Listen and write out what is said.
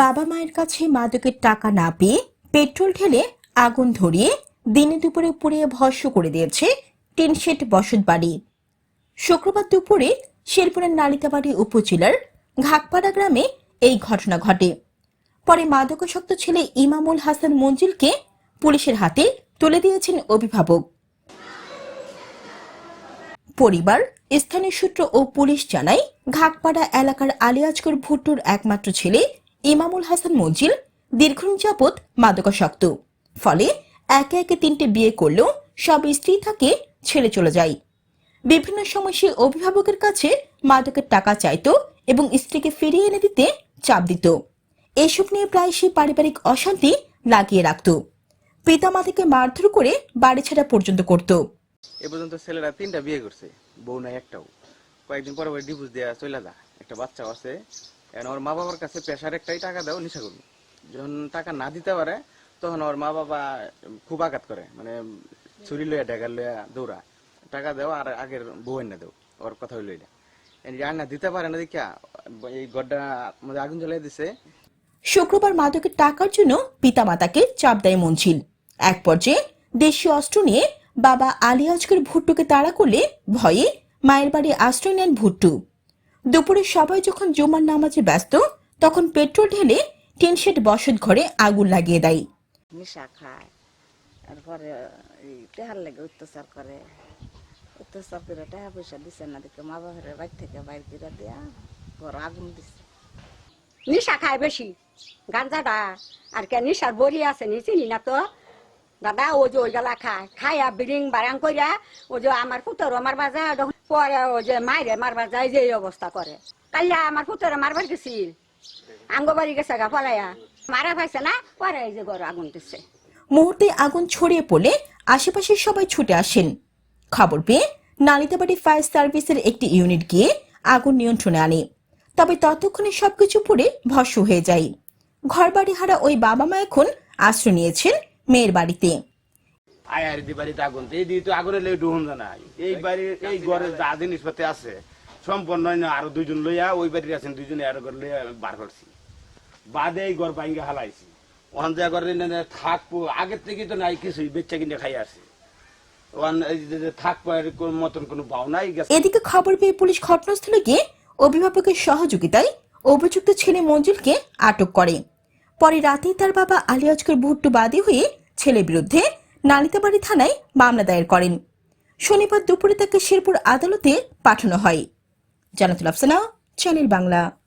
বাবা মায়ের কাছে মাদকের টাকা না পেয়ে পেট্রোল ঢেলে আগুন ধরিয়ে দিনে দুপুরে পুড়িয়ে ভস্য করে দিয়েছে টিনশেড বসত বাড়ি। শুক্রবার দুপুরে শেরপুরের নালিতাবাড়ি উপজেলার ঘাকপাড়া গ্রামে এই ঘটনা ঘটে। পরে মাদকাসক্ত ছেলে ইমামুল হাসান মঞ্জিলকে পুলিশের হাতে তুলে দিয়েছেন অভিভাবক। পরিবার, স্থানীয় সূত্র ও পুলিশ জানায় ঘাটপাড়া এলাকার আলিয়াজকর ভুট্টোর একমাত্র ছেলে ইমামুল হাসান মঞ্জিল দীর্ঘদিন যাবৎ মাদকাসক্ত। ফলে একে একে তিনটে বিয়ে করলেও সব স্ত্রী থাকে ছেড়ে চলে যায়। বিভিন্ন সময় সে অভিভাবকের কাছে মাদকের টাকা চাইতো এবং স্ত্রীকে ফিরিয়ে এনে দিতে চাপ দিত। এসব নিয়ে প্রায় সে পারিবারিক অশান্তি লাগিয়ে রাখত। পিতামাতাকে মারধর করে বাড়ি ছাড়া পর্যন্ত করত। এ পর্যন্ত ছেলেরা তিনটা বিয়ে করছে, বউ নাই একটাও। কয়েকদিন পরে ডিভোর্স দেওয়া চলে যা একটা বাচ্চা আছে ওর মা বাবার কাছে পেশার একটাই টাকা দাও, নিশা করব। যখন টাকা না দিতে পারে, তখন ওর মা বাবা খুব আঘাত করে মানে ছুরি লইয়া ডেগার লইয়া দৌড়া। টাকা দেও আর আগের বউ না দেও, ওর কথা হইল আর না দিতে পারে না এই গড্ডা আগুন জ্বলাই দিছে। শুক্রবার মাদকের টাকার জন্য পিতামাতাকে চাপ দেয় মঞ্জিল এক পর্যায়ে দেশীয় অস্ত্র নিয়ে বাবা আলী আজকের ভুট্টুকে তাড়া করলে ভয়ে মায়ের বাড়ি আশ্রয় নেন ভুট্টু। দুপুরে সবাই যখন জুমার নামাজে ব্যস্ত তখন পেট্রোল ঢেলে টিনশেড বসত ঘরে আগুন লাগিয়ে দেয়। নিশা খায়। তারপরে টেহার লেগে অত্যাচার করে। অত্যাচার করে টাকা পয়সা দিছে না দেখে মা বাবার বাড়ি থেকে বাইর করে দিয়া ঘর আগুন দিছে। নিশা খায় বেশি গাঞ্জাটা। আর কে নিশার বড়ি আছে নি চিনি না তো? দাদা ও যে ওই গেলা খায় খাইয়া বিডিং বারাং কইরা ও যে আমার পুতর যায় তখন পরে ও যে মাইরে মারবা যায় যে এই অবস্থা করে। কাল্লা আমার পুতরে মারবার গেছিল। আঙ্গবাড়ি গেছে গা ফলাইয়া মারা পাইছে না, পরে এই যে ঘর আগুন দিচ্ছে মুহূর্তে আগুন ছড়িয়ে পড়লে আশেপাশের সবাই ছুটে আসেন। খবর পেয়ে নালিতাবাড়ি ফায়ার সার্ভিসের একটি ইউনিট গিয়ে আগুন নিয়ন্ত্রণে আনে। তবে ততক্ষণে সবকিছু পুড়ে ভস্ম হয়ে যায়। ঘরবাড়ি হারা ওই বাবা মা এখন আশ্রয় নিয়েছেন মেয়ের বাড়িতে। আয় আর দি বাড়িতে আগুন। এই দিয়ে তো আগুনের লেগে জানা। এই বাড়ির এই ঘরে যা জিনিসপাতি আছে সম্পন্ন আরও দুইজন লইয়া, ওই বাড়ির আছেন দুইজনে আরও ঘর লইয়া বার করছি। বাদে এই ঘর বাইঙ্গে হালাইছি। ওখান যা ঘরে থাকব আগের থেকে তো নাই কিছুই বেচ্চা কিনে খাই নাই এদিকে খবর পেয়ে পুলিশ ঘটনাস্থলে গিয়ে অভিভাবকের সহযোগিতায় অভিযুক্ত ছেলে মঞ্জুলকে আটক করে। পরে রাতেই তার বাবা আলিয়াজকের ভুট্টু বাদী হয়ে ছেলের বিরুদ্ধে নালিতাবাড়ি থানায় মামলা দায়ের করেন। শনিবার দুপুরে তাকে শেরপুর আদালতে পাঠানো হয়। জানাতুল আফসানা, চ্যানেল বাংলা।